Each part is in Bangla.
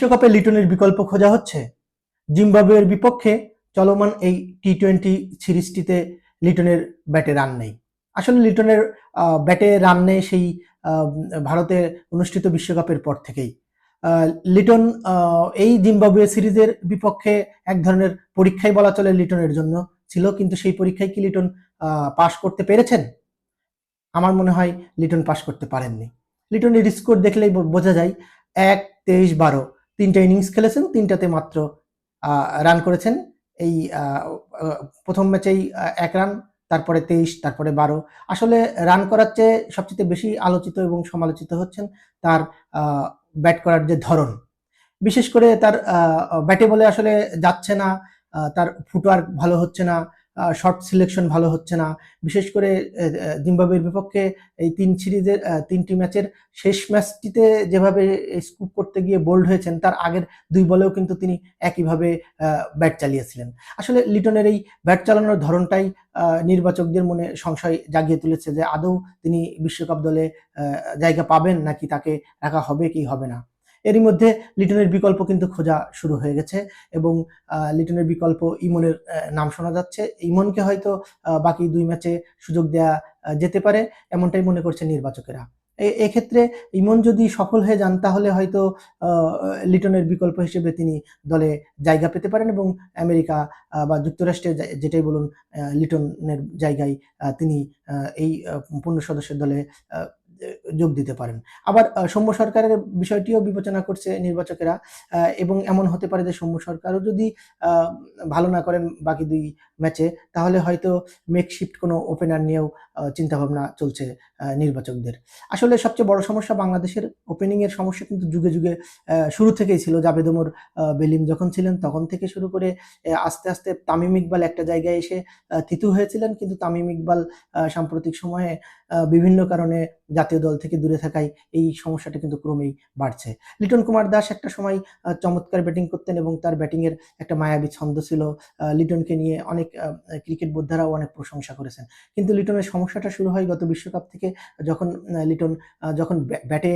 বিশ্বকাপে লিটনের বিকল্প খোঁজা হচ্ছে? জিম্বাবুয়ের বিপক্ষে চলমান এই টি টোয়েন্টি সিরিজটিতে লিটনের ব্যাটে রান নেই। আসলে লিটনের ব্যাটে রান নেই সেই ভারতে অনুষ্ঠিত বিশ্বকাপের পর থেকেই। লিটন এই জিম্বাবুয়ে সিরিজের বিপক্ষে এক ধরনের পরীক্ষাই বলা চলে লিটনের জন্য ছিল, কিন্তু সেই পরীক্ষায় কি লিটন পাশ করতে পেরেছেন? আমার মনে হয় লিটন পাশ করতে পারেননি। লিটনের স্কোর দেখলেই বোঝা যায়, এক, তেইশ, বারো। তিনটা ইনিংস খেলেছেন, তিনটাতে মাত্র রান করেছেন। এই প্রথম ম্যাচেই এক রান তারপরে তেইশ, তারপরে বারো। আসলে রান করার চেয়ে সবচেয়ে বেশি আলোচিত এবং সমালোচিত হচ্ছেন তার ব্যাট করার যে ধরন। বিশেষ করে তার ব্যাটে বলে আসলে যাচ্ছে না তার ফুটওয়ার্ক ভালো হচ্ছে না শর্ট সিলেকশন ভালো হচ্ছে না। বিশেষ করে জিম্বাবুয়ের বিপক্ষে এই তিন সিরিজের তিনটি ম্যাচের শেষ ম্যাচটিতে যেভাবে স্কুপ করতে গিয়ে বোল্ড হয়েছেন, তার আগের দুই বলেও কিন্তু তিনি একইভাবে ব্যাট চালিয়েছিলেন। আসলে লিটনের এই ব্যাট চালানোর ধরনটাই নির্বাচকদের মনে সংশয় জাগিয়ে তুলেছে যে আদৌ তিনি বিশ্বকাপ দলে জায়গা পাবেন নাকি তাকে রাখা হবে কি হবে না। এরই মধ্যে লিটনের বিকল্প কিন্তু খোঁজা শুরু হয়ে গেছে এবং লিটনের বিকল্প ইমনের নাম শোনা যাচ্ছে। ইমনকে হয়তো বাকি দুই ম্যাচে সুযোগ দেয়া যেতে পারে, এমনটাই মনে করছে নির্বাচকেরা। এক্ষেত্রে ইমন যদি সফল হয়ে যান, তাহলে হয়তো লিটনের বিকল্প হিসেবে তিনি দলে জায়গা পেতে পারেন এবং আমেরিকা বা যুক্তরাষ্ট্রে যেটাই বলুন লিটনের জায়গায় তিনি এই পূর্ণ সদস্যের দলে যোগ দিতে পারেন। আবার সৌম্য সরকারের বিষয়টিও বিবেচনা করছে নির্বাচকেরা এবং এমন হতে পারে যে সৌম্য সরকারও যদি ভালো না করেন, বাকি দুই ম্যাচে তাহলে হয়তো মেকশিফট কোনো ওপেনার নিয়েও চিন্তাভাবনা চলছে নির্বাচকদের। আসলে সবচেয়ে বড় সমস্যা বাংলাদেশের ওপেনিংয়ের সমস্যা কিন্তু যুগে যুগে শুরু থেকেই ছিল। জাভেদ ওমর বেলিম যখন ছিলেন তখন থেকে শুরু করে আস্তে আস্তে তামিম ইকবাল একটা জায়গায় এসে থিতু হয়েছিলেন। কিন্তু তামিম ইকবাল সাম্প্রতিক সময়ে বিভিন্ন কারণে জাতীয় দল থেকে দূরে থাকায় এই সমস্যাটা কিন্তু ক্রমেই বাড়ছে। লিটন কুমার দাস একটা সময় চমৎকার ব্যাটিং করতেন এবং তার ব্যাটিংয়ের একটা মায়াবী ছন্দ ছিল। লিটনকে নিয়ে অনেক ক্রিকেট বোদ্ধারাও অনেক প্রশংসা করেছেন। কিন্তু লিটনের সমস্যাটা শুরু হয় গত বিশ্বকাপ থেকে, যখন লিটন যখন ব্যাটে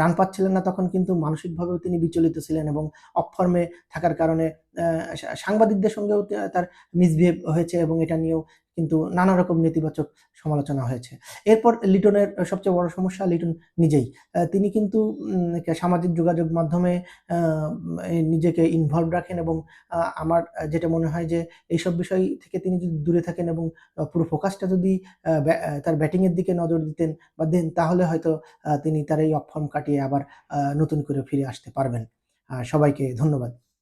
রান পাচ্ছিলেন না তখন কিন্তু মানসিকভাবেও তিনি বিচলিত ছিলেন এবং অফর্মে থাকার কারণে সাংবাদিকদের সঙ্গেও তার মিসবিহেভ হয়েছে এবং এটা নিয়েও কিন্তু নানা রকম নেতিবাচক সমালোচনা হয়েছে। এরপর লিটনের সবচেয়ে বড় সমস্যা লিটন নিজেই। তিনি কিন্তু সামাজিক যোগাযোগ মাধ্যমে নিজেকে ইনভলভ রাখেন এবং আমার যেটা মনে হয় যে এইসব বিষয় থেকে তিনি যদি দূরে থাকেন এবং পুরো ফোকাসটা যদি তার ব্যাটিংয়ের দিকে নজর দিতেন বা দেন, তাহলে হয়তো তিনি তার এই অফ ফর্ম কাটিয়ে আবার নতুন করে ফিরে আসতে পারবেন। সবাইকে ধন্যবাদ।